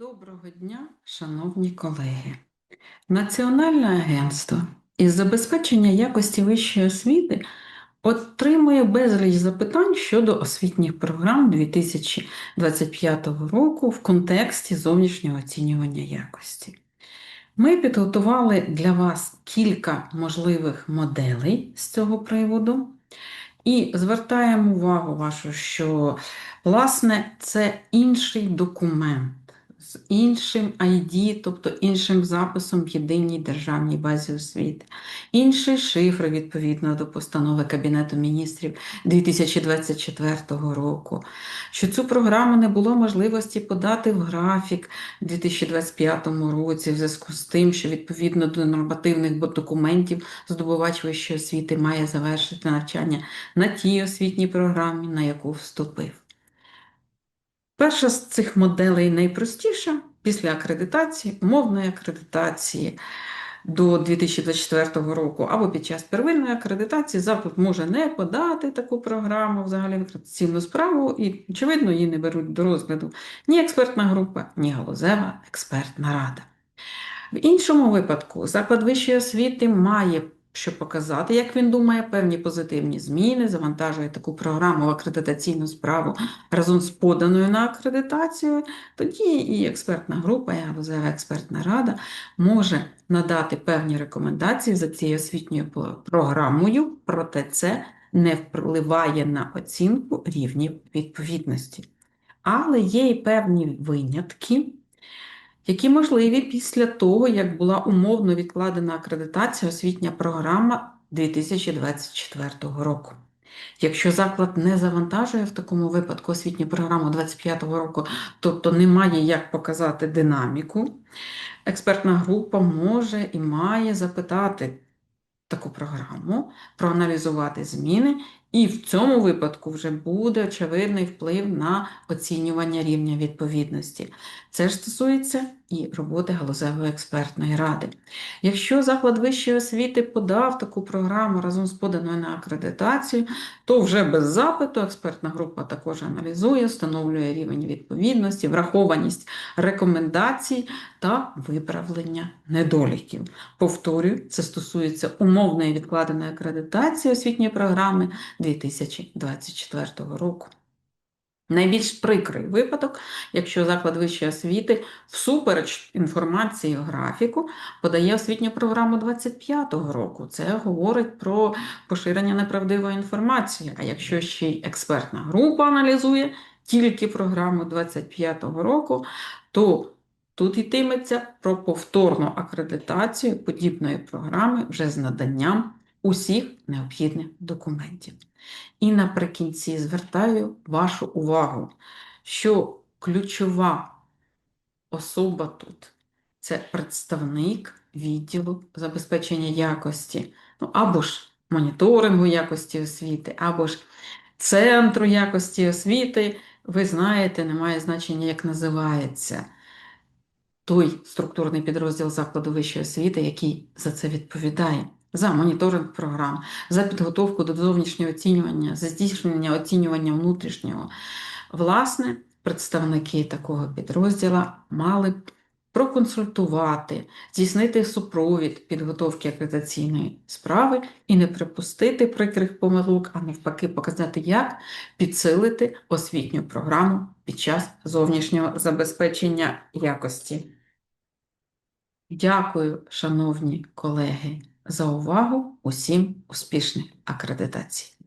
Доброго дня, шановні колеги. Національне агентство із забезпечення якості вищої освіти отримує безліч запитань щодо освітніх програм 2025 року в контексті зовнішнього оцінювання якості. Ми підготували для вас кілька можливих моделей з цього приводу. І звертаємо увагу вашу, що власне це інший документ з іншим ID, тобто іншим записом в єдиній державній базі освіти, інший шифр відповідно до постанови Кабінету міністрів 2024 року, що цю програму не було можливості подати в графік у 2025 році, в зв'язку з тим, що відповідно до нормативних документів здобувач вищої освіти має завершити навчання на тій освітній програмі, на яку вступив. Перша з цих моделей найпростіша після акредитації, умовної акредитації до 2024 року або під час первинної акредитації заклад може не подати таку програму, взагалі в акредитаційну справу, і, очевидно, її не беруть до розгляду ні експертна група, ні галузева експертна рада. В іншому випадку заклад вищої освіти має що показати, як він думає, певні позитивні зміни, завантажує таку програму в акредитаційну справу разом з поданою на акредитацію, тоді і експертна група, і галузева експертна рада може надати певні рекомендації за цією освітньою програмою, проте це не впливає на оцінку рівнів відповідності. Але є і певні винятки які можливі після того, як була умовно відкладена акредитація освітня програма 2024 року. Якщо заклад не завантажує в такому випадку освітню програму 2025 року, тобто не має як показати динаміку, експертна група може і має запитати таку програму, проаналізувати зміни і в цьому випадку вже буде очевидний вплив на оцінювання рівня відповідності. Це ж стосується і роботи галузевої експертної ради. Якщо заклад вищої освіти подав таку програму разом з поданою на акредитацію, то вже без запиту експертна група також аналізує, встановлює рівень відповідності, врахованість рекомендацій та виправлення недоліків. Повторюю, це стосується умовної відкладеної акредитації освітньої програми 2024 року. Найбільш прикрий випадок, якщо заклад вищої освіти всупереч інформації графіку подає освітню програму 2025 року. Це говорить про поширення неправдивої інформації. А якщо ще й експертна група аналізує тільки програму 2025 року, то тут йтиметься про повторну акредитацію подібної програми вже з наданням усіх необхідних документів. І наприкінці звертаю вашу увагу, що ключова особа тут це представник відділу забезпечення якості, ну або ж моніторингу якості освіти, або ж центру якості освіти. Ви знаєте, немає значення, як називається той структурний підрозділ закладу вищої освіти, який за це відповідає за моніторинг програм, за підготовку до зовнішнього оцінювання, за здійснення оцінювання внутрішнього. Власне, представники такого підрозділа мали б проконсультувати, здійснити супровід підготовки акредитаційної справи і не припустити прикрих помилок, а навпаки, показати, як підсилити освітню програму під час зовнішнього забезпечення якості. Дякую, шановні колеги за увагу! Усім успішних акредитацій!